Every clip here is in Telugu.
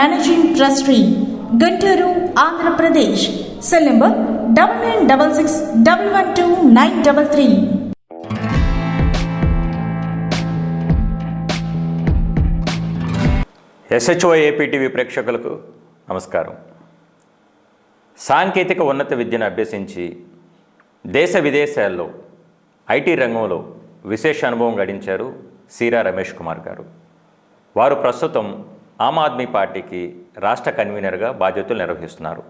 managing trustee Guntur Andhra Pradesh cell number double nine double six double one two nine double three SHO APTV ప్రేక్షకులకు నమస్కారం. సాంకేతిక ఉన్నత విద్యను అభ్యసించి దేశ విదేశాల్లో ఐటీ రంగంలో విశేష అనుభవం గడించారు సీరా రమేష్ కుమార్ గారు. వారు ప్రస్తుతం ఆమ్ ఆద్మీ పార్టీకి రాష్ట్ర కన్వీనర్గా బాధ్యతలు నిర్వహిస్తున్నారు.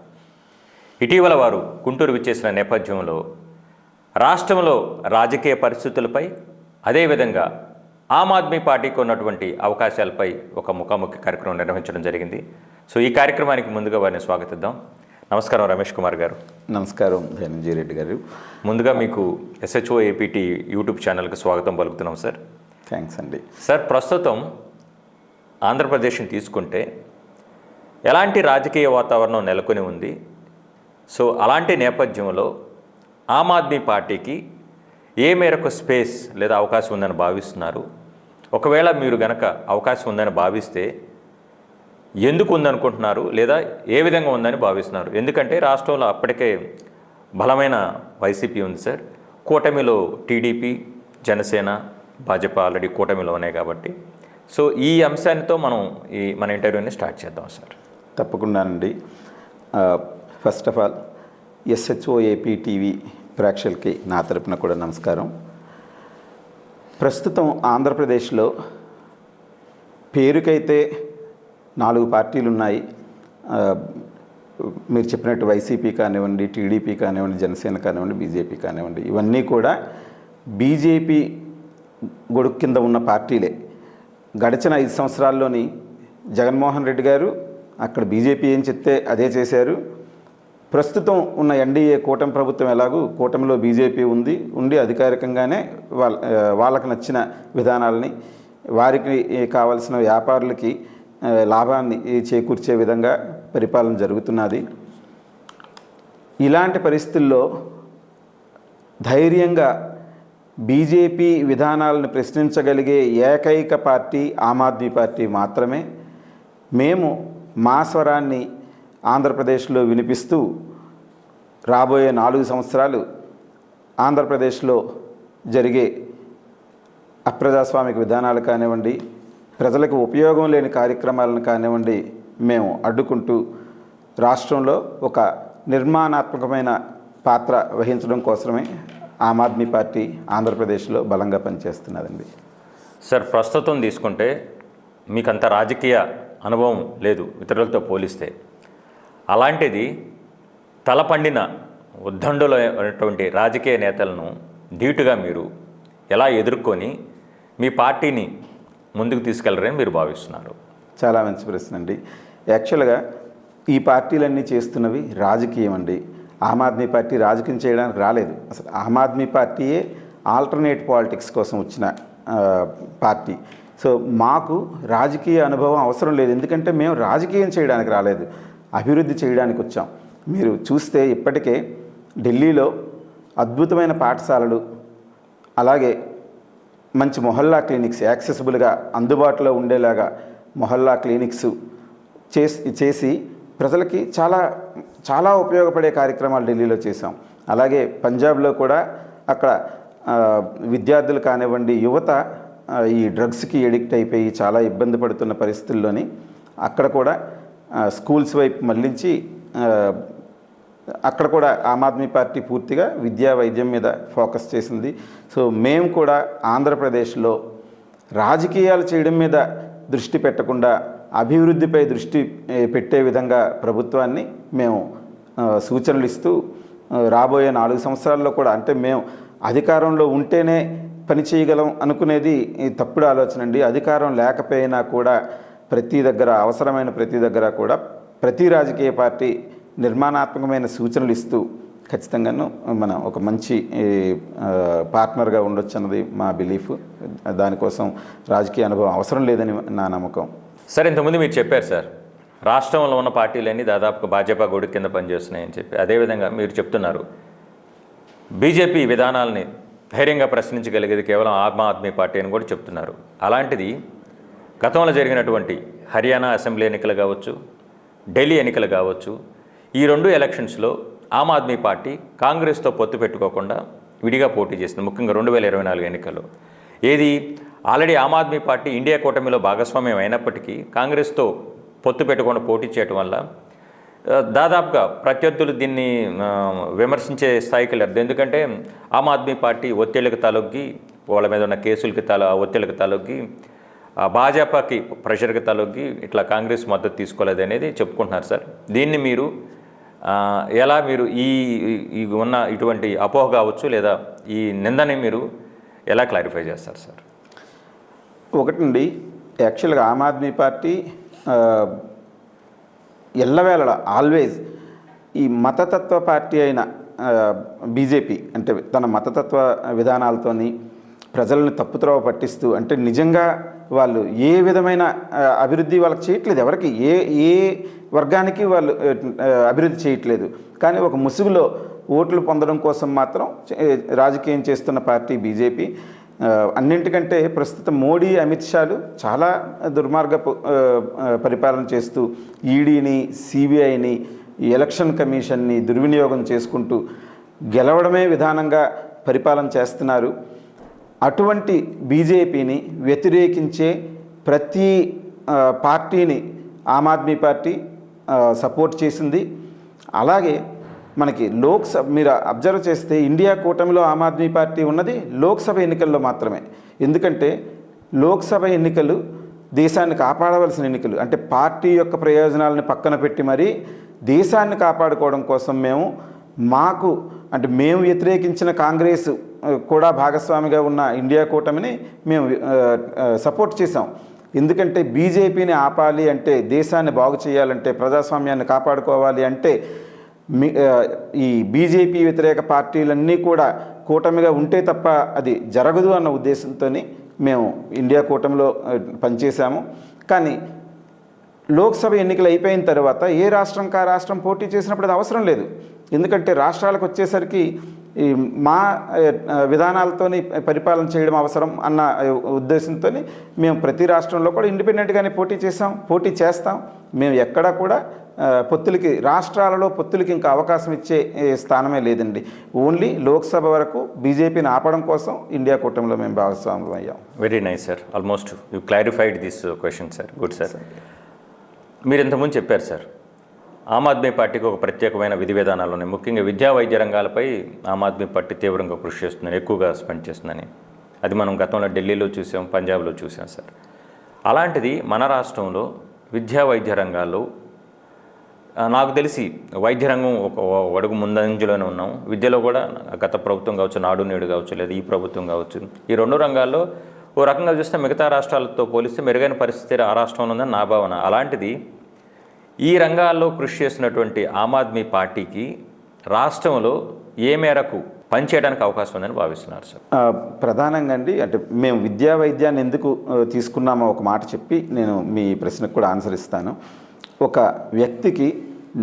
ఇటీవల వారు గుంటూరు విచ్చేసిన నేపథ్యంలో రాష్ట్రంలో రాజకీయ పరిస్థితులపై అదేవిధంగా ఆమ్ ఆద్మీ పార్టీకి ఉన్నటువంటి అవకాశాలపై ఒక ముఖాముఖి కార్యక్రమం నిర్వహించడం జరిగింది. సో ఈ కార్యక్రమానికి ముందుగా వారిని స్వాగతిద్దాం. నమస్కారం రమేష్ కుమార్ గారు. నమస్కారం ధనంజయ రెడ్డి గారు. ముందుగా మీకు ఎస్హెచ్ఓ ఏపీటీ యూట్యూబ్ ఛానల్కి స్వాగతం పలుకుతున్నాం సార్. థ్యాంక్స్ అండి. సార్ ప్రస్తుతం ఆంధ్రప్రదేశ్ని తీసుకుంటే ఎలాంటి రాజకీయ వాతావరణం నెలకొని ఉంది? సో అలాంటి నేపథ్యంలో ఆమ్ ఆద్మీ పార్టీకి ఏ మేరకు స్పేస్ లేదా అవకాశం ఉందని భావిస్తున్నారు? ఒకవేళ మీరు గనక అవకాశం ఉందని భావిస్తే ఎందుకు ఉందనుకుంటున్నారు? లేదా ఏ విధంగా ఉందని భావిస్తున్నారు? ఎందుకంటే రాష్ట్రంలో అప్పటికే బలమైన వైసీపీ ఉంది సార్. కూటమిలో టీడీపీ జనసేన భాజపా ఆల్రెడీ కూటమిలో ఉన్నాయి కాబట్టి సో ఈ అంశానితో మనం ఈ మన ఇంటర్వ్యూని స్టార్ట్ చేద్దాం సార్. తప్పకుండా అండి. First of all SHO AP TV ప్రేక్షకులకి నా తరపున కూడా నమస్కారం. ప్రస్తుతం ఆంధ్రప్రదేశ్లో పేరుకైతే నాలుగు పార్టీలు ఉన్నాయి. మీరు చెప్పినట్టు వైసీపీ కానివ్వండి టీడీపీ కానివ్వండి జనసేన కానివ్వండి బీజేపీ కానివ్వండి ఇవన్నీ కూడా బీజేపీ గొడుగు కింద ఉన్న పార్టీలే. గడిచిన ఐదు సంవత్సరాల్లోని జగన్మోహన్ రెడ్డి గారు అక్కడ బీజేపీ ఏం చెప్తే అదే చేశారు. ప్రస్తుతం ఉన్న ఎన్డీఏ కూటమి ప్రభుత్వం ఎలాగూ కూటమిలో బీజేపీ ఉంది ఉండి అధికారికంగానే వాళ్ళ వాళ్ళకి నచ్చిన విధానాలని వారికి కావలసిన వ్యాపారులకి లాభాన్ని చేకూర్చే విధంగా పరిపాలన జరుగుతున్నది. ఇలాంటి పరిస్థితుల్లో ధైర్యంగా బీజేపీ విధానాలను ప్రశ్నించగలిగే ఏకైక పార్టీ ఆమ్ ఆద్మీ పార్టీ మాత్రమే. మేము మా స్వరాన్ని ఆంధ్రప్రదేశ్లో వినిపిస్తూ రాబోయే నాలుగు సంవత్సరాలు ఆంధ్రప్రదేశ్లో జరిగే అప్రజాస్వామిక విధానాలు కానివ్వండి ప్రజలకు ఉపయోగం లేని కార్యక్రమాలను కానివ్వండి మేము అడ్డుకుంటూ రాష్ట్రంలో ఒక నిర్మాణాత్మకమైన పాత్ర వహించడం కోసమే ఆమ్ ఆద్మీ పార్టీ ఆంధ్రప్రదేశ్లో బలంగా పనిచేస్తున్నదండి. సార్ ప్రస్తుతం తీసుకుంటే మీకు అంత రాజకీయ అనుభవం లేదు ఇతరులతో పోలిస్తే. అలాంటిది తలపండిన ఉద్దండులైనటువంటి రాజకీయ నేతలను ధీటుగా మీరు ఎలా ఎదుర్కొని మీ పార్టీని ముందుకు తీసుకెళ్ళరని మీరు భావిస్తున్నారు? చాలా మంచి ప్రశ్న అండి. యాక్చువల్గా ఈ పార్టీలన్నీ చేస్తున్నవి రాజకీయం అండి ఆమ్ ఆద్మీ పార్టీ రాజకీయం చేయడానికి రాలేదు. అసలు ఆమ్ ఆద్మీ పార్టీయే ఆల్టర్నేట్ పాలిటిక్స్ కోసం వచ్చిన పార్టీ. సో మాకు రాజకీయ అనుభవం అవసరం లేదు. ఎందుకంటే మేము రాజకీయం చేయడానికి రాలేదు. అభివృద్ధి చేయడానికి వచ్చాం. మీరు చూస్తే ఇప్పటికే ఢిల్లీలో అద్భుతమైన పాఠశాలలు అలాగే మంచి మొహల్లా క్లినిక్స్ యాక్సెసిబుల్గా అందుబాటులో ఉండేలాగా మొహల్లా క్లినిక్స్ చేసి చేసి ప్రజలకి చాలా చాలా ఉపయోగపడే కార్యక్రమాలు ఢిల్లీలో చేశాం. అలాగే పంజాబ్లో కూడా అక్కడ విద్యార్థులు కానివ్వండి యువత ఈ డ్రగ్స్కి ఎడిక్ట్ అయిపోయి చాలా ఇబ్బంది పడుతున్న పరిస్థితుల్లోని అక్కడ కూడా స్కూల్స్ వైపు మళ్ళించి అక్కడ కూడా ఆమ్ ఆద్మీ పార్టీ పూర్తిగా విద్యా వైద్యం మీద ఫోకస్ చేసింది. సో మేము కూడా ఆంధ్రప్రదేశ్లో రాజకీయాలు చేయడం మీద దృష్టి పెట్టకుండా అభివృద్ధిపై దృష్టి పెట్టే విధంగా ప్రభుత్వాన్ని మేము సూచనలు ఇస్తూ రాబోయే నాలుగు సంవత్సరాల్లో కూడా అంటే మేము అధికారంలో ఉంటేనే పని చేయగలం అనుకునేది తప్పుడు ఆలోచన అండి. అధికారం లేకపోయినా కూడా ప్రతి దగ్గర అవసరమైన ప్రతి దగ్గర కూడా ప్రతి రాజకీయ పార్టీ నిర్మాణాత్మకమైన సూచనలు ఇస్తూ ఖచ్చితంగాను మనం ఒక మంచి పార్ట్నర్గా ఉండొచ్చు అన్నది మా బిలీఫ్. దానికోసం రాజకీయ అనుభవం అవసరం లేదని నా నమ్మకం. సార్ ఇంతకుముందు మీరు చెప్పారు సార్ రాష్ట్రంలో ఉన్న పార్టీలన్నీ దాదాపుగా భాజపా గొడుగు కింద పనిచేస్తున్నాయని చెప్పి. అదేవిధంగా మీరు చెప్తున్నారు బీజేపీ విధానాలని ధైర్యంగా ప్రశ్నించగలిగేది కేవలం ఆమ్ ఆద్మీ పార్టీ అని కూడా చెప్తున్నారు. అలాంటిది గతంలో జరిగినటువంటి హర్యానా అసెంబ్లీ ఎన్నికలు కావచ్చు ఢిల్లీ ఎన్నికలు కావచ్చు ఈ రెండు ఎలక్షన్స్లో ఆమ్ ఆద్మీ పార్టీ కాంగ్రెస్తో పొత్తు పెట్టుకోకుండా విడిగా పోటీ చేసింది ముఖ్యంగా రెండు వేల ఇరవై నాలుగు ఎన్నికల్లో. ఏది already Aam Aadmi party India కూటమిలో భాగస్వామ్యం అయినప్పటికీ కాంగ్రెస్తో పొత్తు పెట్టకుండా పోటీ చేయడం వల్ల దాదాపుగా ప్రత్యర్థులు దీన్ని విమర్శించే స్థాయికి లేదు ఎందుకంటే ఆమ్ ఆద్మీ పార్టీ ఒత్తిళ్ళకు తలొగ్గి వాళ్ళ మీద ఉన్న కేసులకి తల ఒత్తిళ్ళకు తలొగ్గి భాజపాకి ప్రెషర్కి తలొగ్గి ఇట్లా కాంగ్రెస్ మద్దతు తీసుకోలేదు అనేది చెప్పుకుంటున్నారు సార్. దీన్ని మీరు ఎలా మీరు ఈ ఉన్న ఇటువంటి అపోహ కావచ్చు లేదా ఈ నిందని మీరు ఎలా క్లారిఫై చేస్తారు సార్? ఒకటండి యాక్చువల్గా ఆమ్ ఆద్మీ పార్టీ ఎల్లవేళ ఆల్వేజ్ ఈ మతతత్వ పార్టీ అయిన బీజేపీ అంటే తన మతతత్వ విధానాలతోని ప్రజలను తప్పుత్రోవ పట్టిస్తూ అంటే నిజంగా వాళ్ళు ఏ విధమైన అభివృద్ధి వాళ్ళకి చేయట్లేదు. ఎవరికి ఏ ఏ వర్గానికి వాళ్ళు అభివృద్ధి చేయట్లేదు. కానీ ఒక ముసుగులో ఓట్లు పొందడం కోసం మాత్రం రాజకీయం చేస్తున్న పార్టీ బీజేపీ. అన్నింటికంటే ప్రస్తుతం మోడీ అమిత్ షాలు చాలా దుర్మార్గపు పరిపాలన చేస్తూ ఈడీని సిబిఐని ఎలక్షన్ కమిషన్ని దుర్వినియోగం చేసుకుంటూ గెలవడమే విధానంగా పరిపాలన చేస్తున్నారు. అటువంటి బీజేపీని వ్యతిరేకించే ప్రతి పార్టీని ఆమ్ ఆద్మీ పార్టీ సపోర్ట్ చేసింది. అలాగే మనకి లోక్సభ మీరు అబ్జర్వ్ చేస్తే ఇండియా కూటమిలో ఆమ్ ఆద్మీ పార్టీ ఉన్నది లోక్సభ ఎన్నికల్లో మాత్రమే. ఎందుకంటే లోక్సభ ఎన్నికలు దేశాన్ని కాపాడవలసిన ఎన్నికలు. అంటే పార్టీ యొక్క ప్రయోజనాలను పక్కన పెట్టి మరీ దేశాన్ని కాపాడుకోవడం కోసం మేము మాకు అంటే మేము వ్యతిరేకించిన కాంగ్రెస్ కూడా భాగస్వామిగా ఉన్న ఇండియా కూటమిని మేము సపోర్ట్ చేసాం ఎందుకంటే బీజేపీని ఆపాలి అంటే దేశాన్ని బాగు చేయాలంటే ప్రజాస్వామ్యాన్ని కాపాడుకోవాలి అంటే ఈ బీజేపీ వ్యతిరేక పార్టీలన్నీ కూడా కూటమిగా ఉంటే తప్ప అది జరగదు అన్న ఉద్దేశంతో మేము ఇండియా కూటమిలో పనిచేశాము. కానీ లోక్సభ ఎన్నికలు అయిపోయిన తర్వాత ఏ రాష్ట్రం కా రాష్ట్రం పోటీ చేసినప్పుడు అది అవసరం లేదు. ఎందుకంటే రాష్ట్రాలకు వచ్చేసరికి ఈ మా ఆ, విధానాలతోని పరిపాలన చేయడం అవసరం అన్న ఉద్దేశంతో మేము ప్రతి రాష్ట్రంలో కూడా ఇండిపెండెంట్గానే పోటీ చేసాం పోటీ చేస్తాం. మేము ఎక్కడా కూడా పొత్తులకి రాష్ట్రాలలో పొత్తులకి ఇంకా అవకాశం ఇచ్చే స్థానమే లేదండి. ఓన్లీ లోక్సభ వరకు బీజేపీని ఆపడం కోసం ఇండియా కూటమిలో మేము భాగస్వాములు అయ్యాం. Very nice sir almost you clarified this question sir good sir మీరు ఇంతకుముందు చెప్పారు సార్ ఆమ్ ఆద్మీ పార్టీకి ఒక ప్రత్యేకమైన విధి విధానాలు ఉన్నాయి. ముఖ్యంగా విద్యా వైద్య రంగాలపై ఆమ్ ఆద్మీ పార్టీ తీవ్రంగా కృషి చేస్తుందని ఎక్కువగా స్పెండ్ చేస్తుందని. అది మనం గతంలో ఢిల్లీలో చూసాం పంజాబ్లో చూసాం సార్. అలాంటిది మన రాష్ట్రంలో విద్యా వైద్య రంగాల్లో నాకు తెలిసి వైద్య రంగం ఒక ఒక అడుగు ముందంజలోనే ఉన్నాం. విద్యలో కూడా గత ప్రభుత్వం కావచ్చు నాడు నేడు కావచ్చు లేదా ఈ ప్రభుత్వం కావచ్చు ఈ రెండు రంగాల్లో ఓ రకంగా చూస్తే మిగతా రాష్ట్రాలతో పోలిస్తే మెరుగైన పరిస్థితి ఆ రాష్ట్రంలో ఉందని నా భావన. అలాంటిది ఈ రంగాల్లో కృషి చేసినటువంటి ఆమ్ ఆద్మీ పార్టీకి రాష్ట్రంలో ఏ మేరకు పనిచేయడానికి అవకాశం ఉందని భావిస్తున్నారు సార్? ప్రధానంగా అండి అంటే మేము విద్యా వైద్యాన్ని ఎందుకు తీసుకున్నామో ఒక మాట చెప్పి నేను మీ ప్రశ్నకు కూడా ఆన్సర్ ఇస్తాను. ఒక వ్యక్తికి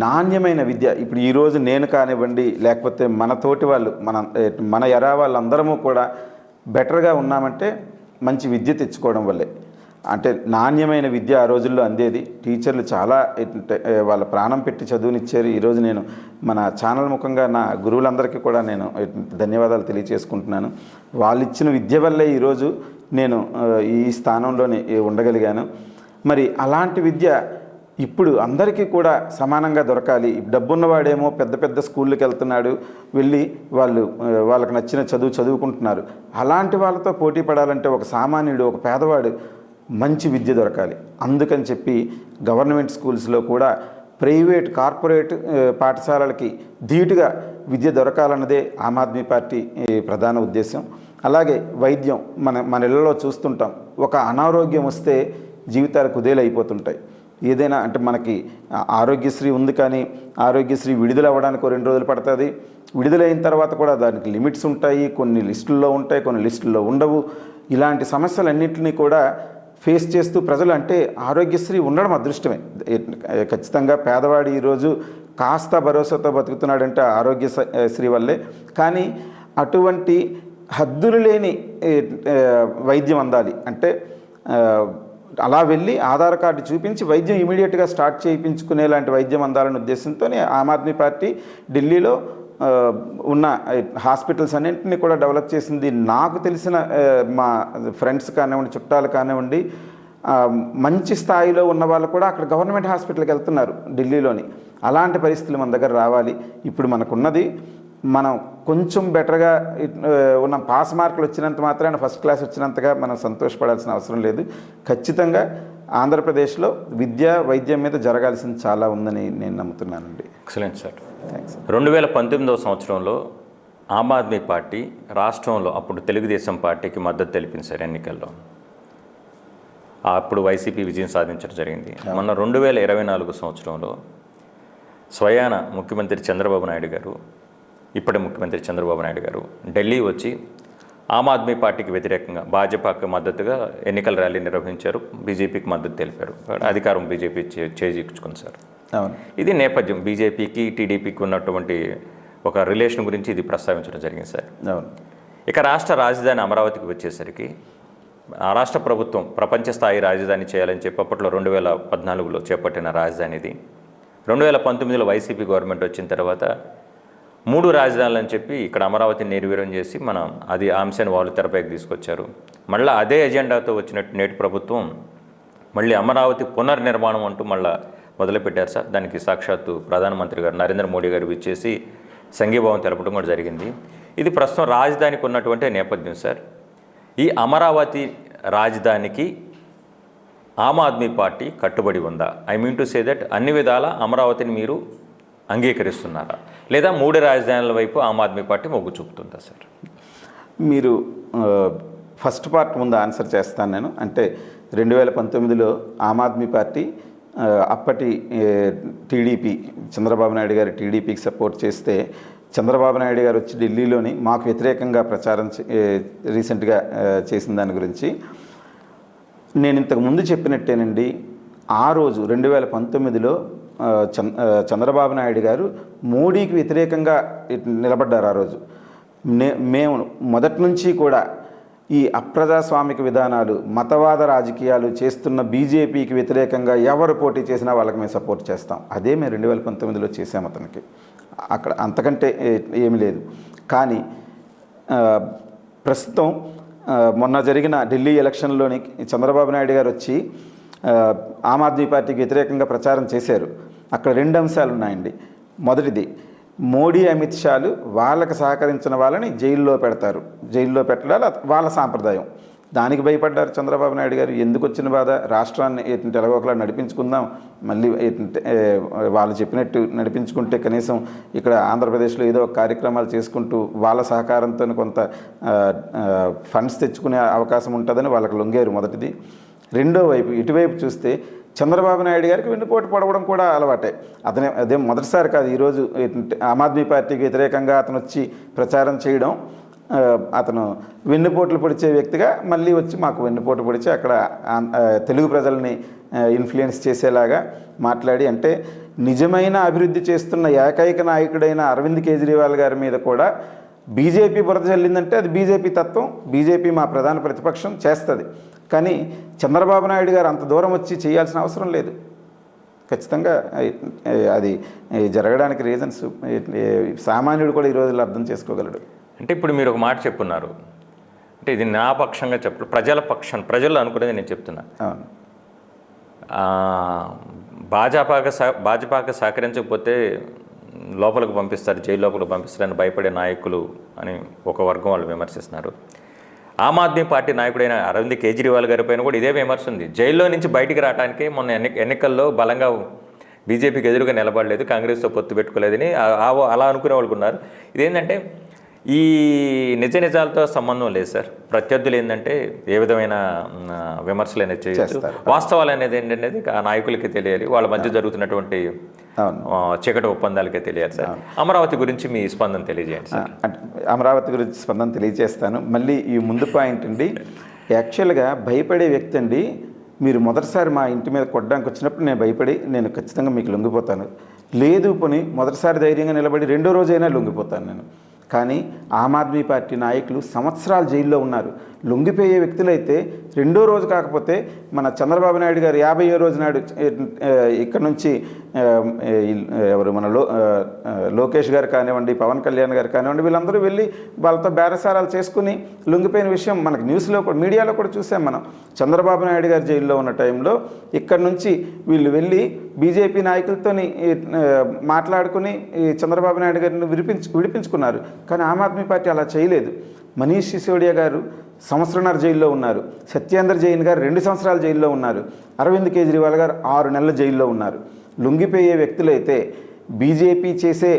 నాణ్యమైన విద్య ఇప్పుడు ఈరోజు నేను కానివ్వండి లేకపోతే మన తోటి వాళ్ళు మన మన ఎరా వాళ్ళందరము కూడా బెటర్గా ఉన్నామంటే మంచి విద్య తెచ్చుకోవడం వల్లే. అంటే నాణ్యమైన విద్య ఆ రోజుల్లో అందేది. టీచర్లు చాలా వాళ్ళ ప్రాణం పెట్టి చదువునిచ్చారు ఈరోజు నేను మన ఛానల్ ముఖంగా నా గురువులందరికీ కూడా నేను ధన్యవాదాలు తెలియచేసుకుంటున్నాను. వాళ్ళు ఇచ్చిన విద్య వల్లే ఈరోజు నేను ఈ స్థానంలోనే ఉండగలిగాను. మరి అలాంటి విద్య ఇప్పుడు అందరికీ కూడా సమానంగా దొరకాలి. డబ్బున్నవాడేమో పెద్ద పెద్ద స్కూళ్ళకి వెళ్తున్నాడు వెళ్ళి వాళ్ళు వాళ్ళకి నచ్చిన చదువు చదువుకుంటున్నారు. అలాంటి వాళ్ళతో పోటీ పడాలంటే ఒక సామాన్యుడు ఒక పేదవాడు మంచి విద్య దొరకాలి. అందుకని చెప్పి గవర్నమెంట్ స్కూల్స్లో కూడా ప్రైవేట్ కార్పొరేట్ పాఠశాలలకి ధీటుగా విద్య దొరకాలన్నదే ఆమ్ ఆద్మీ పార్టీ ప్రధాన ఉద్దేశం అలాగే వైద్యం మన మన ఇళ్ళలో చూస్తుంటాం. ఒక అనారోగ్యం వస్తే జీవితాలు కుదేలైపోతుంటాయి. ఏదైనా అంటే మనకి ఆరోగ్యశ్రీ ఉంది కానీ ఆరోగ్యశ్రీ విడుదల అవ్వడానికి రెండు రోజులు పడుతుంది. విడుదలైన తర్వాత కూడా దానికి లిమిట్స్ ఉంటాయి. కొన్ని లిస్టుల్లో ఉంటాయి కొన్ని లిస్టుల్లో ఉండవు. ఇలాంటి సమస్యలన్నింటినీ కూడా ఫేస్ చేస్తూ ప్రజలు అంటే ఆరోగ్యశ్రీ ఉండడం అదృష్టమే. ఖచ్చితంగా పేదవాడు ఈరోజు కాస్త భరోసాతో బతుకుతున్నాడంటే ఆరోగ్య శ్రీ వల్లే. కానీ అటువంటి హద్దులు లేని వైద్యం అందాలి. అంటే అలా వెళ్ళి ఆధార్ కార్డు చూపించి వైద్యం ఇమీడియట్గా స్టార్ట్ చేయించుకునే లాంటి వైద్యం అందాలనే ఉద్దేశంతోనే ఆమ్ ఆద్మీ పార్టీ ఢిల్లీలో ఉన్న హాస్పిటల్స్ అన్నింటినీ కూడా డెవలప్ చేసింది నాకు తెలిసిన మా ఫ్రెండ్స్ కానివ్వండి చుట్టాలు కానివ్వండి మంచి స్థాయిలో ఉన్న వాళ్ళు కూడా అక్కడ గవర్నమెంట్ హాస్పిటల్కి వెళ్తున్నారు ఢిల్లీలోని. అలాంటి పరిస్థితులు మన దగ్గర రావాలి. ఇప్పుడు మనకున్నది మనం కొంచెం బెటర్గా ఉన్న పాస్ మార్కులు వచ్చినంత మాత్రాన ఫస్ట్ క్లాస్ వచ్చినంతగా మనం సంతోషపడాల్సిన అవసరం లేదు. ఖచ్చితంగా ఆంధ్రప్రదేశ్లో విద్య వైద్యం మీద జరగాల్సింది చాలా ఉందని నేను నమ్ముతున్నానండి. ఎక్సలెంట్ సార్ థ్యాంక్స్ రెండు వేల పంతొమ్మిదవ సంవత్సరంలో ఆమ్ ఆద్మీ పార్టీ రాష్ట్రంలో అప్పుడు తెలుగుదేశం పార్టీకి మద్దతు తెలిపింది సార్ ఎన్నికల్లో. అప్పుడు వైసీపీ విజయం సాధించడం జరిగింది. మొన్న రెండు వేల ఇరవై నాలుగు సంవత్సరంలో స్వయాన ముఖ్యమంత్రి చంద్రబాబు నాయుడు గారు ఇప్పటి ముఖ్యమంత్రి చంద్రబాబు నాయుడు గారు ఢిల్లీ వచ్చి ఆమ్ ఆద్మీ పార్టీకి వ్యతిరేకంగా భాజపాకి మద్దతుగా ఎన్నికల ర్యాలీ నిర్వహించారు. బీజేపీకి మద్దతు తెలిపారు. అధికారం బీజేపీ చేజిక్చుకుంది సార్. అవును. ఇది నేపథ్యం. బీజేపీకి టీడీపీకి ఉన్నటువంటి ఒక రిలేషన్ గురించి ఇది ప్రస్తావించడం జరిగింది సార్. అవును. ఇక రాష్ట్ర రాజధాని అమరావతికి వచ్చేసరికి ఆ రాష్ట్ర ప్రభుత్వం ప్రపంచ స్థాయి రాజధాని చేయాలని చెప్పి అప్పట్లో రెండు వేల పద్నాలుగులో చేపట్టిన రాజధాని ఇది. రెండు వేల పంతొమ్మిదిలో వైసీపీ గవర్నమెంట్ వచ్చిన తర్వాత మూడు రాజధానులు అని చెప్పి ఇక్కడ అమరావతిని నిర్వీర్యం చేసి మనం అది అంశాన్ని వాళ్ళు తెరపైకి తీసుకొచ్చారు. మళ్ళీ అదే ఎజెండాతో వచ్చినట్టు నేటి ప్రభుత్వం మళ్ళీ అమరావతి పునర్నిర్మాణం అంటూ మళ్ళీ మొదలుపెట్టారు సార్. దానికి సాక్షాత్తు ప్రధానమంత్రి గారు నరేంద్ర మోడీ గారు ఇచ్చేసి సంఘీభావం తెలపడం కూడా జరిగింది. ఇది ప్రస్తుతం రాజధానికి ఉన్నటువంటి నేపథ్యం సార్. ఈ అమరావతి రాజధానికి ఆమ్ ఆద్మీ పార్టీ కట్టుబడి ఉందా? I mean to say that అన్ని విధాల అమరావతిని మీరు అంగీకరిస్తున్నారా? లేదా మూడు రాజధానుల వైపు ఆమ్ ఆద్మీ పార్టీ మొగ్గు చూపుతుందా సార్? మీరు ఫస్ట్ పార్ట్ ముందు ఆన్సర్ చేస్తాను నేను. అంటే రెండు వేల పంతొమ్మిదిలో ఆమ్ ఆద్మీ పార్టీ అప్పటి టీడీపీ చంద్రబాబు నాయుడు గారి టీడీపీకి సపోర్ట్ చేస్తే చంద్రబాబు నాయుడు గారు వచ్చి ఢిల్లీలోని మాకు వ్యతిరేకంగా ప్రచారం చే- రీసెంట్గా చేసిన దాని గురించి. నేను ఇంతకు ముందు చెప్పినట్టేనండి ఆ రోజు రెండు వేల పంతొమ్మిదిలో చంద్రబాబు నాయుడు గారు మోడీకి వ్యతిరేకంగా నిలబడ్డారు ఆ రోజు. నే మేము మొదటి నుంచి కూడా ఈ అప్రజాస్వామిక విధానాలు మతవాద రాజకీయాలు చేస్తున్న బీజేపీకి వ్యతిరేకంగా ఎవరు పోటీ చేసినా వాళ్ళకి మేము సపోర్ట్ చేస్తాం. అదే మేము రెండు వేల పంతొమ్మిదిలో చేసాం అతనికి. అక్కడ అంతకంటే ఏమి లేదు. కానీ ప్రస్తుతం మొన్న జరిగిన ఢిల్లీ ఎలక్షన్లోని చంద్రబాబు నాయుడు గారు వచ్చి ఆమ్ ఆద్మీ పార్టీకి వ్యతిరేకంగా ప్రచారం చేశారు. అక్కడ రెండు అంశాలు ఉన్నాయండి మొదటిది మోడీ అమిత్ షాలు వాళ్ళకి సహకరించిన వాళ్ళని జైల్లో పెడతారు. జైల్లో పెట్టడాలు వాళ్ళ సాంప్రదాయం. దానికి భయపడ్డారు చంద్రబాబు నాయుడు గారు. ఎందుకు వచ్చిన బాధ? రాష్ట్రాన్ని ఏంటంటే ఎలాగోకలా నడిపించుకుందాం. మళ్ళీ వాళ్ళు చెప్పినట్టు నడిపించుకుంటే కనీసం ఇక్కడ ఆంధ్రప్రదేశ్లో ఏదో ఒక కార్యక్రమాలు చేసుకుంటూ వాళ్ళ సహకారంతో కొంత ఫండ్స్ తెచ్చుకునే అవకాశం ఉంటుందని వాళ్ళకి లొంగారు మొదటిది. రెండో వైపు ఇటువైపు చూస్తే చంద్రబాబు నాయుడు గారికి వెన్నుపోటు పడవడం కూడా అలవాటే. అతనే అదే మొదటిసారి కాదు ఈరోజు ఆమ్ ఆద్మీ పార్టీకి వ్యతిరేకంగా అతను వచ్చి ప్రచారం చేయడం అతను వెన్నుపోట్లు పొడిచే వ్యక్తిగా మళ్ళీ వచ్చి మాకు వెన్నుపోటు పొడిచి అక్కడ తెలుగు ప్రజల్ని ఇన్ఫ్లుయెన్స్ చేసేలాగా మాట్లాడి అంటే నిజమైన అభివృద్ధి చేస్తున్న ఏకైక నాయకుడైన అరవింద్ కేజ్రీవాల్ గారి మీద కూడా బీజేపీ బురద చల్లిందంటే అది బీజేపీ తత్వం బీజేపీ మా ప్రధాన ప్రతిపక్షం చేస్తుంది. కానీ చంద్రబాబు నాయుడు గారు అంత దూరం వచ్చి చేయాల్సిన అవసరం లేదు. ఖచ్చితంగా అది జరగడానికి రీజన్స్ సామాన్యుడు కూడా ఈ రోజుల్లో అర్థం చేసుకోగలడు. అంటే ఇప్పుడు మీరు ఒక మాట చెప్పున్నారు. అంటే ఇది నా పక్షంగా చెప్పు ప్రజల పక్షం ప్రజలు అనుకునేది నేను చెప్తున్నా. భాజపాకి సహ భాజపాకి సహకరించకపోతే లోపలికి పంపిస్తారు జైలు లోపలికి పంపిస్తారని భయపడే నాయకులు అని ఒక వర్గం వాళ్ళు విమర్శిస్తున్నారు. ఆమ్ ఆద్మీ పార్టీ నాయకుడైన అరవింద్ కేజ్రీవాల్ గారి పైన కూడా ఇదే విమర్శ ఉంది. జైల్లో నుంచి బయటికి రావడానికి మొన్న ఎన్ని ఎన్నికల్లో బలంగా బీజేపీకి ఎదురుగా నిలబడలేదు కాంగ్రెస్తో పొత్తు పెట్టుకోలేదని అలా అనుకునే వాళ్ళు ఉన్నారు. ఇదేంటంటే ఈ నిజ నిజాలతో సంబంధం లేదు సార్. ప్రత్యర్థులు ఏంటంటే ఏ విధమైన విమర్శలు అనేది చేయొచ్చు. వాస్తవాలు అనేది ఏంటనేది ఆ నాయకులకి తెలియాలి. వాళ్ళ మధ్య జరుగుతున్నటువంటి చీకటి ఒప్పందాలకే తెలియాలి సార్. అమరావతి గురించి మీ స్పందన తెలియజేయండి సార్. అంటే అమరావతి గురించి స్పందన తెలియజేస్తాను. మళ్ళీ ఈ ముందు పాయింట్ అండి. యాక్చువల్గా భయపడే వ్యక్తి అండి. మీరు మొదటిసారి మా ఇంటి మీద కొట్టడానికి వచ్చినప్పుడు నేను భయపడి నేను ఖచ్చితంగా మీకు లొంగిపోతాను. లేదు పోని మొదటిసారి ధైర్యంగా నిలబడి రెండో రోజైనా లొంగిపోతాను నేను. కానీ ఆమ్ ఆద్మీ పార్టీ నాయకులు సంవత్సరాలు జైల్లో ఉన్నారు. లొంగిపోయే వ్యక్తులైతే రెండో రోజు కాకపోతే మన చంద్రబాబు నాయుడు గారు యాభైయో రోజు నాడు ఇక్కడ నుంచి ఎవరు మన లో లోకేష్ గారు కానివ్వండి పవన్ కళ్యాణ్ గారు కానివ్వండి వీళ్ళందరూ వెళ్ళి వాళ్ళతో బేరసారాలు చేసుకుని లొంగిపోయిన విషయం మనకు న్యూస్లో కూడా మీడియాలో కూడా చూసాం మనం. చంద్రబాబు నాయుడు గారు జైల్లో ఉన్న టైంలో ఇక్కడ నుంచి వీళ్ళు వెళ్ళి బీజేపీ నాయకులతోని మాట్లాడుకుని చంద్రబాబు నాయుడు గారిని విడిపించు విడిపించుకున్నారు. కానీ ఆమ్ ఆద్మీ పార్టీ అలా చేయలేదు. మనీష్ సిసోడియా గారు సంవత్సరంన్నర జైల్లో ఉన్నారు. సత్యేంద్ర జైన్ గారు రెండు సంవత్సరాలు జైల్లో ఉన్నారు. అరవింద్ కేజ్రీవాల్ గారు ఆరు నెలల జైల్లో ఉన్నారు. లొంగిపోయే వ్యక్తులైతే బీజేపీ చేసే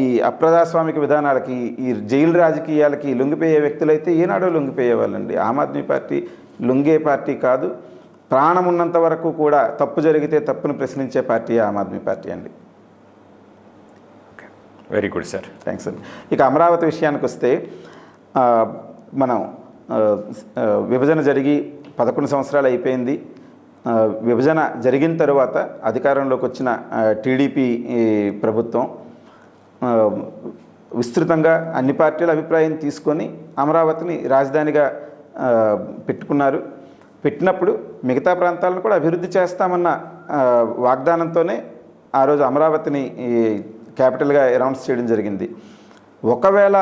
ఈ అప్రజాస్వామిక విధానాలకి ఈ జైలు రాజకీయాలకి లొంగిపోయే వ్యక్తులైతే ఏనాడో లొంగిపోయే వాళ్ళండి. ఆమ్ ఆద్మీ పార్టీ లొంగే పార్టీ కాదు. ప్రాణం ఉన్నంత వరకు కూడా తప్పు జరిగితే తప్పును ప్రశ్నించే పార్టీ ఆమ్ ఆద్మీ పార్టీ అండి. వెరీ గుడ్ సార్ థ్యాంక్స్ అండి ఇక అమరావతి విషయానికి వస్తే మనం విభజన జరిగి పదకొండు సంవత్సరాలు అయిపోయింది. విభజన జరిగిన తర్వాత అధికారంలోకి వచ్చిన టీడీపీ ప్రభుత్వం విస్తృతంగా అన్ని పార్టీల అభిప్రాయం తీసుకొని అమరావతిని రాజధానిగా పెట్టుకున్నారు. పెట్టినప్పుడు మిగతా ప్రాంతాలను కూడా అభివృద్ధి చేస్తామన్న వాగ్దానంతోనే ఆ రోజు అమరావతిని ఈ క్యాపిటల్గా అనౌన్స్ చేయడం జరిగింది. ఒకవేళ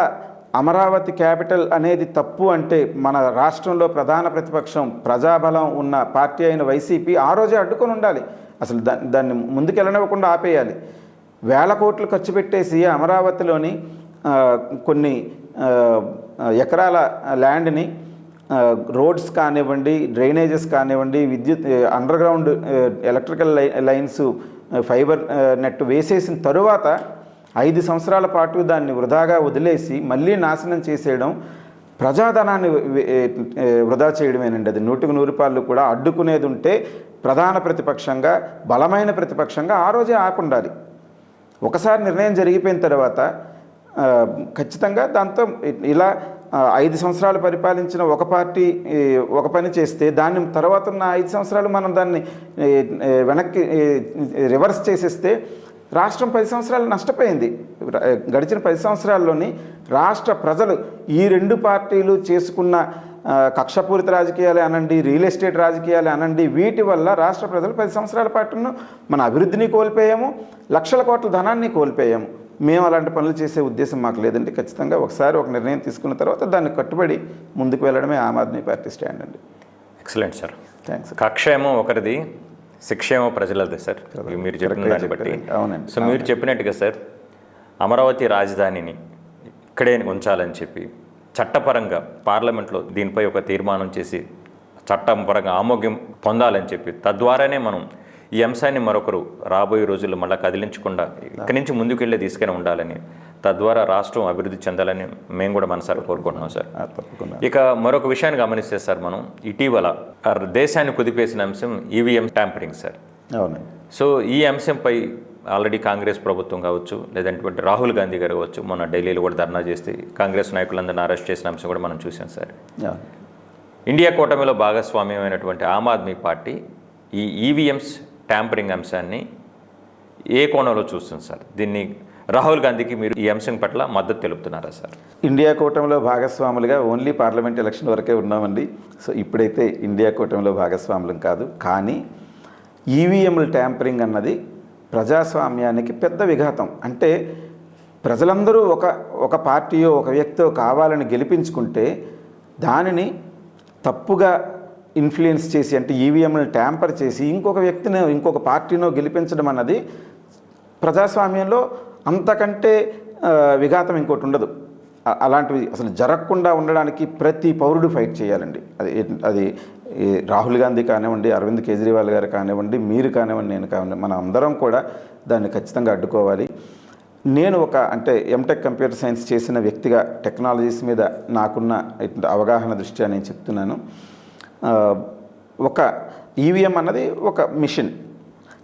అమరావతి క్యాపిటల్ అనేది తప్పు అంటే మన రాష్ట్రంలో ప్రధాన ప్రతిపక్షం ప్రజాబలం ఉన్న పార్టీ అయిన వైసీపీ ఆ రోజే అడ్డుకొని ఉండాలి. అసలు దా దాన్ని ముందుకెళ్ళనివ్వకుండా ఆపేయాలి. వేల కోట్లు ఖర్చు పెట్టేసి అమరావతిలోని కొన్ని ఎకరాల ల్యాండ్ని రోడ్స్ కానివ్వండి డ్రైనేజెస్ కానివ్వండి విద్యుత్ అండర్ గ్రౌండ్ ఎలక్ట్రికల్ లై లైన్స్ ఫైబర్ నెట్ వేసేసిన తరువాత ఐదు సంవత్సరాల పాటు దాన్ని వృధాగా వదిలేసి మళ్ళీ నాశనం చేసేయడం ప్రజాధనాన్ని వృధా చేయడమేనండి అది. నూటికి నూరు పాళ్ళు కూడా అడ్డుకునేది ఉంటే ప్రధాన ప్రతిపక్షంగా బలమైన ప్రతిపక్షంగా ఆ రోజే ఆపుండాలి. ఒకసారి నిర్ణయం జరిగిపోయిన తర్వాత ఖచ్చితంగా దాంతో ఇలా ఐదు సంవత్సరాలు పరిపాలించిన ఒక పార్టీ ఒక పని చేస్తే దాన్ని తర్వాత ఉన్న ఐదు సంవత్సరాలు మనం దాన్ని వెనక్కి రివర్స్ చేసేస్తే రాష్ట్రం పది సంవత్సరాలు నష్టపోయింది. గడిచిన పది సంవత్సరాల్లోని రాష్ట్ర ప్రజలు ఈ రెండు పార్టీలు చేసుకున్న కక్షపూరిత రాజకీయాలే అనండి రియల్ ఎస్టేట్ రాజకీయాలే అనండి వీటి వల్ల రాష్ట్ర ప్రజలు పది సంవత్సరాల పాటును మన అభివృద్ధిని కోల్పోయాము లక్షల కోట్ల ధనాన్ని కోల్పోయాము. మేము అలాంటి పనులు చేసే ఉద్దేశం మాకు లేదండి. ఖచ్చితంగా ఒకసారి ఒక నిర్ణయం తీసుకున్న తర్వాత దాన్ని కట్టుబడి ముందుకు వెళ్ళడమే ఆమ్ ఆద్మీ పార్టీ స్టాండ్ అండి. ఎక్సలెంట్ సార్ థ్యాంక్స్ కక్ష ఏమో ఒకరిది శిక్ష ఏమో ప్రజలది సార్ మీరు చెప్పిన దాన్ని బట్టి. అవునండి. సో మీరు చెప్పినట్టుగా సార్ అమరావతి రాజధానిని ఇక్కడే ఉంచాలని చెప్పి చట్టపరంగా పార్లమెంట్లో దీనిపై ఒక తీర్మానం చేసి చట్టం పరంగా ఆమోగ్యం పొందాలని చెప్పి తద్వారానే మనం ఈ అంశాన్ని మరొకరు రాబోయే రోజుల్లో మళ్ళీ కదిలించకుండా ఇక్కడి నుంచి ముందుకెళ్ళి తీసుకుని ఉండాలని తద్వారా రాష్ట్రం అభివృద్ధి చెందాలని మేము కూడా మనసారా కోరుకుంటున్నాం సార్. ఇక మరొక విషయాన్ని గమనిస్తే సార్ మనం ఇటీవల దేశాన్ని కుదిపేసిన అంశం ఈవీఎం ట్యాంపరింగ్ సార్. అవునండి. సో ఈ అంశంపై ఆల్రెడీ కాంగ్రెస్ ప్రభుత్వం కావచ్చు లేదంటే రాహుల్ గాంధీ గారు కావచ్చు మొన్న ఢిల్లీలో కూడా ధర్నా చేస్తే కాంగ్రెస్ నాయకులందరినీ అరెస్ట్ చేసిన అంశం కూడా మనం చూసాం సార్. అవును ఇండియా కూటమిలో భాగస్వామ్యమైనటువంటి ఆమ్ ఆద్మీ పార్టీ ఈ ఈవీఎంస్ ట్యాంపరింగ్ అంశాన్ని ఏ కోణంలో చూస్తుంది సార్? దీన్ని రాహుల్ గాంధీకి మీరు ఈ అంశం పట్ల మద్దతు తెలుపుతున్నారా సార్? ఇండియా కూటమిలో భాగస్వాములుగా ఓన్లీ పార్లమెంట్ ఎలక్షన్ వరకే ఉన్నామండి. సో ఇప్పుడైతే ఇండియా కూటమిలో భాగస్వాములం కాదు. కానీ ఈవీఎంల ట్యాంపరింగ్ అన్నది ప్రజాస్వామ్యానికి పెద్ద విఘాతం. అంటే ప్రజలందరూ ఒక ఒక పార్టీయో ఒక వ్యక్తో కావాలని గెలిపించుకుంటే దానిని తప్పుగా ఇన్ఫ్లుయెన్స్ చేసి అంటే ఈవీఎంలను ట్యాంపర్ చేసి ఇంకొక వ్యక్తిని ఇంకొక పార్టీనో గెలిపించడం అన్నది ప్రజాస్వామ్యంలో అంతకంటే విఘాతం ఇంకోటి ఉండదు. అలాంటివి అసలు జరగకుండా ఉండడానికి ప్రతి పౌరుడు ఫైట్ చేయాలండి. అది అది రాహుల్ గాంధీ కానివ్వండి అరవింద్ కేజ్రీవాల్ గారు కానివ్వండి మీరు కానివ్వండి నేను కానివ్వండి మనం అందరం కూడా దాన్ని ఖచ్చితంగా అడ్డుకోవాలి. నేను ఒక అంటే ఎంటెక్ కంప్యూటర్ సైన్స్ చేసిన వ్యక్తిగా టెక్నాలజీస్ మీద నాకున్న అవగాహన దృష్ట్యా నేను చెప్తున్నాను. ఒక ఈవీఎం అన్నది ఒక మిషన్.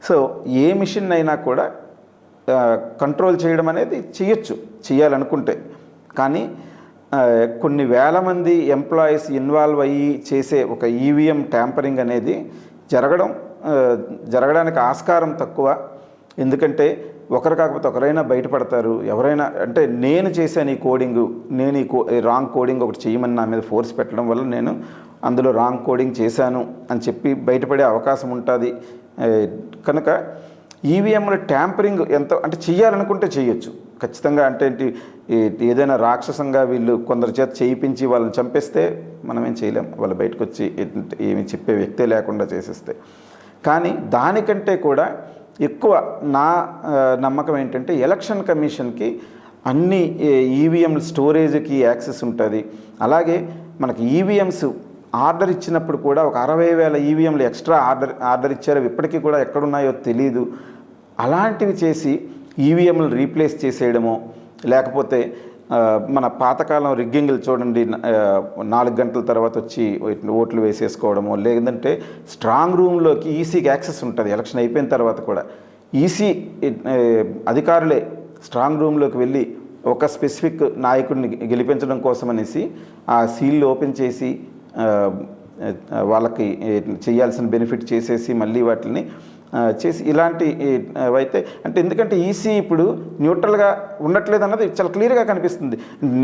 సో ఏ మిషన్ అయినా కూడా కంట్రోల్ చేయడం అనేది చేయొచ్చు చేయాలనుకుంటే కానీ కొన్ని వేల మంది ఎంప్లాయీస్ ఇన్వాల్వ్ అయ్యి చేసే ఒక ఈవీఎం ట్యాంపరింగ్ అనేది జరగడం జరగడానికి ఆస్కారం తక్కువ. ఎందుకంటే ఒకరు కాకపోతే ఒకరైనా బయటపడతారు. ఎవరైనా అంటే నేను చేశాను ఈ కోడింగ్ నేను ఈ కో రాంగ్ కోడింగ్ ఒకటి చేయమని నా మీద ఫోర్స్ పెట్టడం వల్ల నేను అందులో రాంగ్ కోడింగ్ చేశాను అని చెప్పి బయటపడే అవకాశం ఉంటుంది. కనుక ఈవీఎంల ట్యాంపరింగ్ ఎంత అంటే చేయాలనుకుంటే చేయొచ్చు ఖచ్చితంగా అంటే ఏంటి, ఏదైనా రాక్షసంగా వీళ్ళు కొందరి చేత చేయించి వాళ్ళని చంపేస్తే మనం ఏం చేయలేం. వాళ్ళు బయటకు వచ్చి ఏమి చెప్పే వ్యక్తే లేకుండా చేసేస్తే. కానీ దానికంటే కూడా ఎక్కువ నా నమ్మకం ఏంటంటే ఎలక్షన్ కమిషన్కి అన్ని ఈవీఎం స్టోరేజ్కి యాక్సెస్ ఉంటుంది. అలాగే మనకి ఈవీఎంస్ ఆర్డర్ ఇచ్చినప్పుడు కూడా ఒక అరవై వేల ఈవీఎంలు ఎక్స్ట్రా ఆర్డర్ ఆర్డర్ ఇచ్చారు. ఇప్పటికీ కూడా ఎక్కడున్నాయో తెలియదు అలాంటివి చేసి ఈవీఎంలు రీప్లేస్ చేసేయడమో లేకపోతే మన పాతకాలం రిగ్గింగ్లు చూడండి నాలుగు గంటల తర్వాత వచ్చి ఓట్లు వేసేసుకోవడమో లేదంటే స్ట్రాంగ్ రూమ్లోకి ఈసీకి యాక్సెస్ ఉంటుంది ఎలక్షన్ అయిపోయిన తర్వాత కూడా. ఈసీ అధికారులే స్ట్రాంగ్ రూమ్లోకి వెళ్ళి ఒక స్పెసిఫిక్ నాయకుడిని గెలిపించడం కోసం అనేసి ఆ సీల్ ఓపెన్ చేసి వాళ్ళకి చేయాల్సిన బెనిఫిట్ చేసేసి మళ్ళీ వాటిని చేసి ఇలాంటి అయితే అంటే ఎందుకంటే ఈసీ ఇప్పుడు న్యూట్రల్గా ఉండట్లేదు అన్నది చాలా క్లియర్గా కనిపిస్తుంది.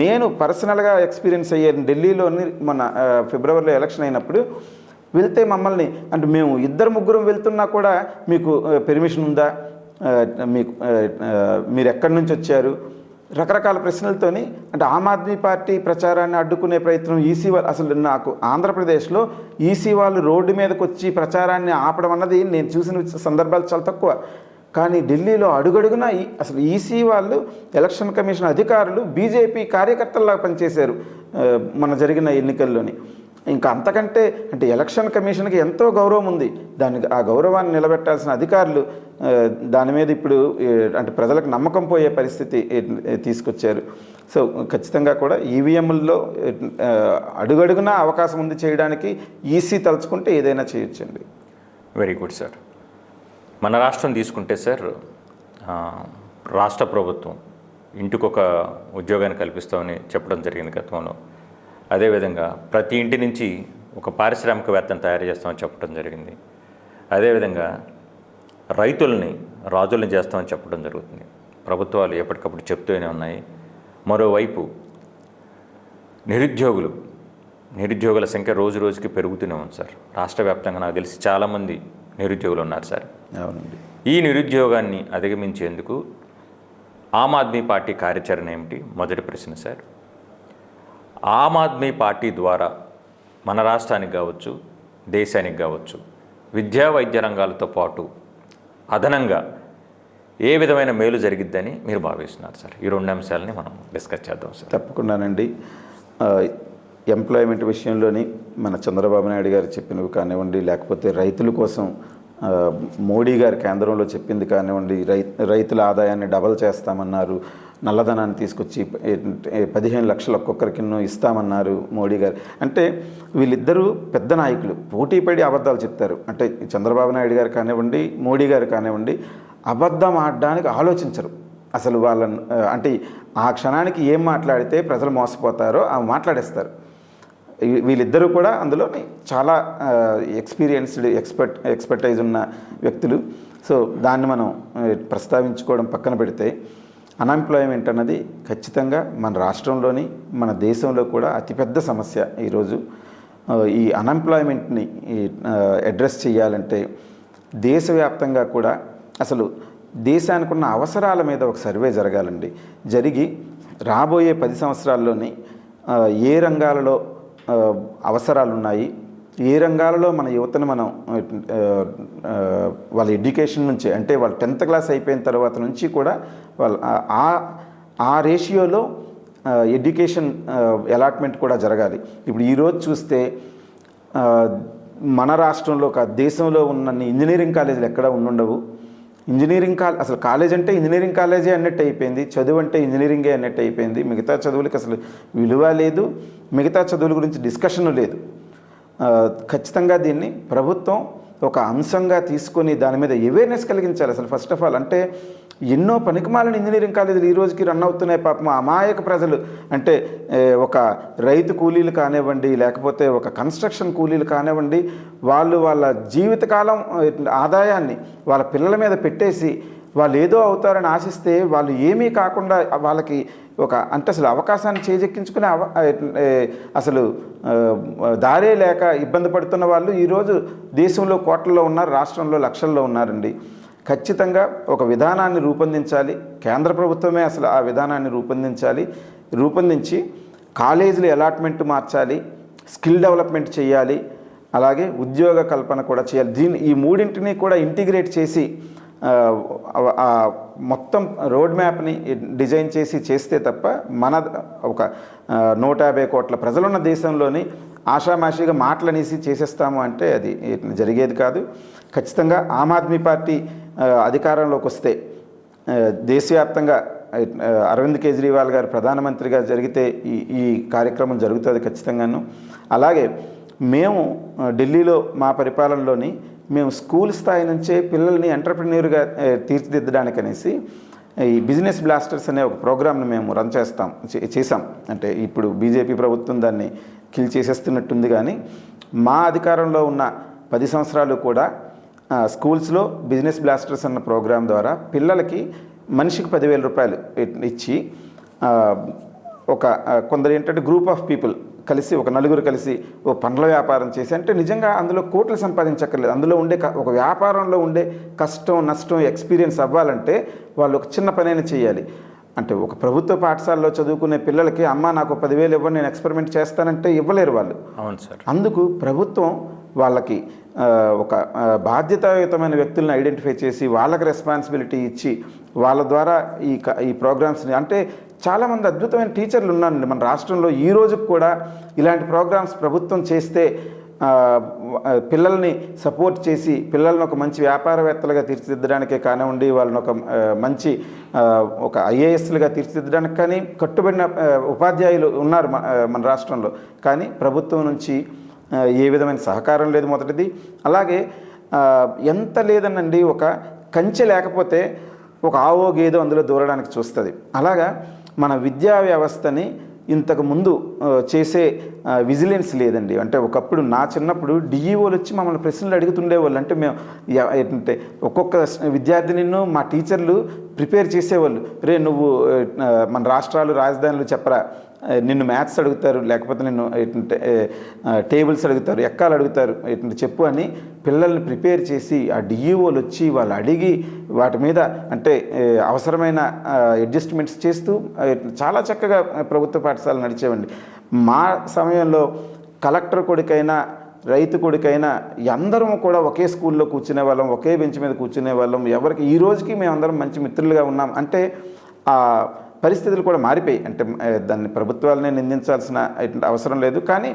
నేను పర్సనల్గా ఎక్స్పీరియన్స్ అయ్యాను ఢిల్లీలోని మన ఫిబ్రవరిలో ఎలక్షన్ అయినప్పుడు వెళ్తే మమ్మల్ని అంటే మేము ఇద్దరు ముగ్గురం వెళ్తున్నా కూడా మీకు పెర్మిషన్ ఉందా? మీకు మీరు ఎక్కడి నుంచి వచ్చారు? రకరకాల ప్రశ్నలతోని అంటే ఆమ్ ఆద్మీ పార్టీ ప్రచారాన్ని అడ్డుకునే ప్రయత్నం ఈసీ వాళ్ళు అసలు నాకు ఆంధ్రప్రదేశ్లో ఈసీ వాళ్ళు రోడ్డు మీదకి వచ్చి ప్రచారాన్ని ఆపడం అన్నది నేను చూసిన సందర్భాలు చాలా తక్కువ. కానీ ఢిల్లీలో అడుగడుగునా ఈ- అసలు ఈసీ వాళ్ళు ఎలక్షన్ కమిషన్ అధికారులు బీజేపీ కార్యకర్తల్లాగా పనిచేశారు మన జరిగిన ఎన్నికల్లోని. ఇంకా అంతకంటే అంటే ఎలక్షన్ కమిషన్కి ఎంతో గౌరవం ఉంది. దానికి ఆ గౌరవాన్ని నిలబెట్టాల్సిన అధికారులు దాని మీద ఇప్పుడు అంటే ప్రజలకు నమ్మకం పోయే పరిస్థితి తీసుకొచ్చారు. సో ఖచ్చితంగా కూడా ఈవీఎంల్లో అడుగడుగునా అవకాశం ఉంది చేయడానికి ఈసీ తలుచుకుంటే ఏదైనా చేయొచ్చండి. Very good sir. మన రాష్ట్రం తీసుకుంటే సార్ రాష్ట్ర ప్రభుత్వం ఇంటికొక ఉద్యోగాన్ని కల్పిస్తామని చెప్పడం జరిగింది గతంలో. అదేవిధంగా ప్రతి ఇంటి నుంచి ఒక పారిశ్రామికవేత్తను తయారు చేస్తామని చెప్పడం జరిగింది. అదేవిధంగా రైతుల్ని రాజుల్ని చేస్తామని చెప్పడం జరుగుతుంది. ప్రభుత్వాలు ఎప్పటికప్పుడు చెప్తూనే ఉన్నాయి. మరోవైపు నిరుద్యోగులు నిరుద్యోగుల సంఖ్య రోజు రోజుకి పెరుగుతూనే ఉంది సార్. రాష్ట్ర వ్యాప్తంగా నాకు తెలిసి చాలామంది నిరుద్యోగులు ఉన్నారు సార్. అవునండి. ఈ నిరుద్యోగాన్ని అధిగమించేందుకు ఆమ్ ఆద్మీ పార్టీ కార్యాచరణ ఏమిటి? మొదటి ప్రశ్న సార్. ఆమ్ ఆద్మీ పార్టీ ద్వారా మన రాష్ట్రానికి కావచ్చు దేశానికి కావచ్చు విద్యా వైద్య రంగాలతో పాటు అదనంగా ఏ విధమైన మేలు జరిగిద్దని మీరు భావిస్తున్నారు సార్? ఈ రెండు అంశాలని మనం డిస్కస్ చేద్దాం సార్. తప్పకుండానండి. ఎంప్లాయ్మెంట్ విషయంలోని మన చంద్రబాబు నాయుడు గారు చెప్పినవి కానివ్వండి లేకపోతే రైతుల కోసం మోడీ గారు కేంద్రంలో చెప్పింది కానివ్వండి రై రైతుల ఆదాయాన్ని డబల్ చేస్తామన్నారు నల్లధనాన్ని తీసుకొచ్చి పదిహేను లక్షలు ఒక్కొక్కరికి ఇస్తామన్నారు మోడీ గారు. అంటే వీళ్ళిద్దరూ పెద్ద నాయకులు. పోటీపడి అబద్ధాలు చెప్తారు. అంటే చంద్రబాబు నాయుడు గారు కానివ్వండి మోడీ గారు కానివ్వండి అబద్ధం ఆడడానికి ఆలోచించరు. అసలు వాళ్ళను అంటే ఆ క్షణానికి ఏం మాట్లాడితే ప్రజలు మోసపోతారో అవి మాట్లాడేస్తారు. వీళ్ళిద్దరూ కూడా అందులో చాలా ఎక్స్పీరియన్స్డ్ ఎక్స్పర్ట్ ఎక్స్పర్టైజ్ ఉన్న వ్యక్తులు. సో దాన్ని మనం ప్రస్తావించుకోవడం పక్కన పెడితే అన్ఎంప్లాయ్మెంట్ అన్నది ఖచ్చితంగా మన రాష్ట్రంలోని మన దేశంలో కూడా అతిపెద్ద సమస్య ఈరోజు. ఈ అన్ఎంప్లాయ్మెంట్ని అడ్రస్ చేయాలంటే దేశవ్యాప్తంగా కూడా అసలు దేశానికి ఉన్న అవసరాల మీద ఒక సర్వే జరగాలండి. జరిగి రాబోయే పది సంవత్సరాల్లోని ఏ రంగాలలో అవసరాలు ఉన్నాయి ఏ రంగాలలో మన యువతను మనం వాళ్ళ ఎడ్యుకేషన్ నుంచి అంటే వాళ్ళు టెన్త్ క్లాస్ అయిపోయిన తర్వాత నుంచి కూడా వాళ్ళ ఆ- ఆ రేషియోలో ఎడ్యుకేషన్ అలాట్మెంట్ కూడా జరగాలి. ఇప్పుడు ఈరోజు చూస్తే మన రాష్ట్రంలో దేశంలో ఉన్న ఇంజనీరింగ్ కాలేజీలు ఎక్కడ ఉండుండవు. ఇంజనీరింగ్ కాల్ అసలు కాలేజ్ అంటే ఇంజనీరింగ్ కాలేజే అన్నట్టు అయిపోయింది. చదువు అంటే ఇంజనీరింగే అన్నట్టు అయిపోయింది. మిగతా చదువులకి అసలు విలువ లేదు. మిగతా చదువుల గురించి డిస్కషన్ లేదు. ఖచ్చితంగా దీన్ని ప్రభుత్వం ఒక అంశంగా తీసుకొని దాని మీద అవేర్నెస్ కలిగించాలి అసలు ఫస్ట్ ఆఫ్ ఆల్ అంటే ఎన్నో పనికిమాలిన ఇంజనీరింగ్ కాలేజీలు ఈ రోజుకి రన్ అవుతున్నాయి పాపం. అమాయక ప్రజలు. అంటే ఒక రైతు కూలీలు కానివ్వండి లేకపోతే ఒక కన్స్ట్రక్షన్ కూలీలు కానివ్వండి వాళ్ళు వాళ్ళ జీవితకాలం ఆదాయాన్ని వాళ్ళ పిల్లల మీద పెట్టేసి వాళ్ళు ఏదో అవుతారని ఆశిస్తే వాళ్ళు ఏమీ కాకుండా వాళ్ళకి ఒక అంటే అసలు అవకాశాన్ని చేజెక్కించుకునే అవ అసలు దారే లేక ఇబ్బంది పడుతున్న వాళ్ళు ఈరోజు దేశంలో కోట్లలో ఉన్నారు రాష్ట్రంలో లక్షల్లో ఉన్నారండి. ఖచ్చితంగా ఒక విధానాన్ని రూపొందించాలి. కేంద్ర ప్రభుత్వమే అసలు ఆ విధానాన్ని రూపొందించాలి. రూపొందించి కాలేజీలు అలాట్మెంట్ మార్చాలి స్కిల్ డెవలప్మెంట్ చేయాలి. అలాగే ఉద్యోగ కల్పన కూడా చేయాలి. దీని ఈ మూడింటిని కూడా ఇంటిగ్రేట్ చేసి మొత్తం రోడ్ మ్యాప్ని డిజైన్ చేసి చేస్తే తప్ప మన ఒక నూట యాభై కోట్ల ప్రజలున్న దేశంలోని ఆషామాషిగా మాటలనేసి చేసేస్తాము అంటే అది జరిగేది కాదు. ఖచ్చితంగా ఆమ్ ఆద్మీ పార్టీ అధికారంలోకి వస్తే దేశవ్యాప్తంగా అరవింద్ కేజ్రీవాల్ గారు ప్రధానమంత్రిగా జరిగితే ఈ ఈ కార్యక్రమం జరుగుతుంది ఖచ్చితంగాను. అలాగే మేము ఢిల్లీలో మా పరిపాలనలోని మేము స్కూల్ స్థాయి నుంచే పిల్లల్ని ఎంటర్ప్రిన్యూర్గా తీర్చిదిద్దడానికి అనేసి ఈ బిజినెస్ బ్లాస్టర్స్ అనే ఒక ప్రోగ్రామ్ని మేము రన్ చేస్తాం చే- చేసాం అంటే ఇప్పుడు బీజేపీ ప్రభుత్వం దాన్ని కిల్ చేసేస్తున్నట్టుంది కానీ మా అధికారంలో ఉన్న పది సంవత్సరాలు కూడా స్కూల్స్లో బిజినెస్ బ్లాస్టర్స్ అన్న ప్రోగ్రాం ద్వారా పిల్లలకి మనిషికి పదివేల రూపాయలు ఇచ్చి ఒక కొందరు ఏంటంటే గ్రూప్ ఆఫ్ పీపుల్ కలిసి ఒక నలుగురు కలిసి ఓ పండ్ల వ్యాపారం చేసి అంటే నిజంగా అందులో కోట్లు సంపాదించక్కర్లేదు. అందులో ఉండే ఒక వ్యాపారంలో ఉండే కష్టం నష్టం ఎక్స్పీరియన్స్ అవ్వాలంటే వాళ్ళు ఒక చిన్న పనైనా చేయాలి. అంటే ఒక ప్రభుత్వ పాఠశాలలో చదువుకునే పిల్లలకి అమ్మ నాకు పదివేలు ఇవ్వండి నేను ఎక్స్పెరిమెంట్ చేస్తానంటే ఇవ్వలేరు వాళ్ళు. అవును సార్. అందుకు ప్రభుత్వం వాళ్ళకి ఒక బాధ్యతాయుతమైన వ్యక్తులను ఐడెంటిఫై చేసి వాళ్ళకి రెస్పాన్సిబిలిటీ ఇచ్చి వాళ్ళ ద్వారా ఈ ఈ ప్రోగ్రామ్స్ని అంటే చాలామంది అద్భుతమైన టీచర్లు ఉన్నారండి. మన రాష్ట్రంలో ఈ రోజుకు కూడా ఇలాంటి ప్రోగ్రామ్స్ ప్రభుత్వం చేస్తే పిల్లల్ని సపోర్ట్ చేసి పిల్లల్ని ఒక మంచి వ్యాపారవేత్తలుగా తీర్చిదిద్దడానికే కానివ్వండి వాళ్ళని ఒక మంచి ఒక ఐఏఎస్లుగా తీర్చిదిద్దడానికి కానీ కట్టుబడిన ఉపాధ్యాయులు ఉన్నారు మన మన రాష్ట్రంలో. కానీ ప్రభుత్వం నుంచి ఏ విధమైన సహకారం లేదు మొదటిది. అలాగే ఎంత లేదనండి ఒక కంచె లేకపోతే ఒక ఆవో గేదో అందులో దూరడానికి చూస్తుంది. అలాగా మన విద్యా వ్యవస్థని ఇంతకు ముందు చేసే విజిలెన్స్ లేదండి. అంటే ఒకప్పుడు నా చిన్నప్పుడు డిఈఓలు వచ్చి మమ్మల్ని ప్రశ్నలు అడుగుతుండేవాళ్ళు. అంటే మేము అంటే ఒక్కొక్క విద్యార్థినిను మా టీచర్లు ప్రిపేర్ చేసేవాళ్ళు. రే నువ్వు మన రాష్ట్రాలు రాజధానులు చెప్పరా? నిన్ను మ్యాథ్స్ అడుగుతారు లేకపోతే నిన్ను టేబుల్స్ అడుగుతారు ఎక్కాలు అడుగుతారు ఏంటంటే చెప్పు అని పిల్లల్ని ప్రిపేర్ చేసి ఆ డిఈఓలు వచ్చి వాళ్ళు అడిగి వాటి మీద అంటే అవసరమైన అడ్జస్ట్మెంట్స్ చేస్తూ చాలా చక్కగా ప్రభుత్వ పాఠశాలలు నడిచేవండి. మా సమయంలో కలెక్టర్ కొడుకైనా రైతు కొడుకైనా అందరం కూడా ఒకే స్కూల్లో కూర్చునే వాళ్ళం ఒకే బెంచ్ మీద కూర్చునే వాళ్ళం. ఎవరికి ఈ రోజుకి మేమందరం మంచి మిత్రులుగా ఉన్నాం. అంటే ఆ పరిస్థితులు కూడా మారిపోయాయి అంటే దాన్ని ప్రభుత్వాలనే నిందించాల్సిన అవసరం లేదు. కానీ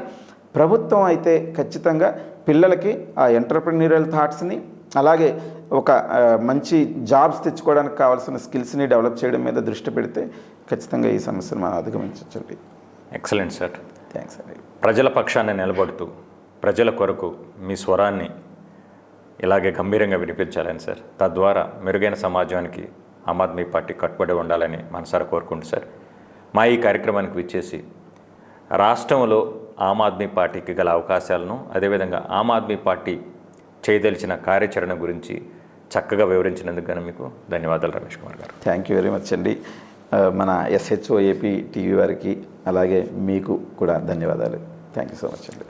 ప్రభుత్వం అయితే ఖచ్చితంగా పిల్లలకి ఆ ఎంటర్ప్రిన్యూరియల్ థాట్స్ని అలాగే ఒక మంచి జాబ్స్ తెచ్చుకోవడానికి కావాల్సిన స్కిల్స్ని డెవలప్ చేయడం మీద దృష్టి పెడితే ఖచ్చితంగా ఈ సమస్యను మనం అధిగమించండి ఎక్సలెంట్ సార్. థ్యాంక్స్ అండి. ప్రజల పక్షాన్ని నిలబడుతూ ప్రజల కొరకు మీ స్వరాన్ని ఇలాగే గంభీరంగా వినిపించాలని సార్. తద్వారా మెరుగైన సమాజానికి ఆమ్ ఆద్మీ పార్టీ కట్టుబడి ఉండాలని మనసారా కోరుకుంటు సార్. మా ఈ కార్యక్రమానికి విచ్చేసి రాష్ట్రంలో ఆమ్ ఆద్మీ పార్టీకి గల అవకాశాలను అదేవిధంగా ఆమ్ ఆద్మీ పార్టీ చేయదలిచిన కార్యాచరణ గురించి చక్కగా వివరించినందుకు గాను మీకు ధన్యవాదాలు రమేష్ కుమార్ గారు. థ్యాంక్ యూ వెరీ మచ్ అండి. మన ఎస్హెచ్ఓ ఏపీ టీవీ వారికి అలాగే మీకు కూడా ధన్యవాదాలు. థ్యాంక్ యూ సో మచ్ అండి.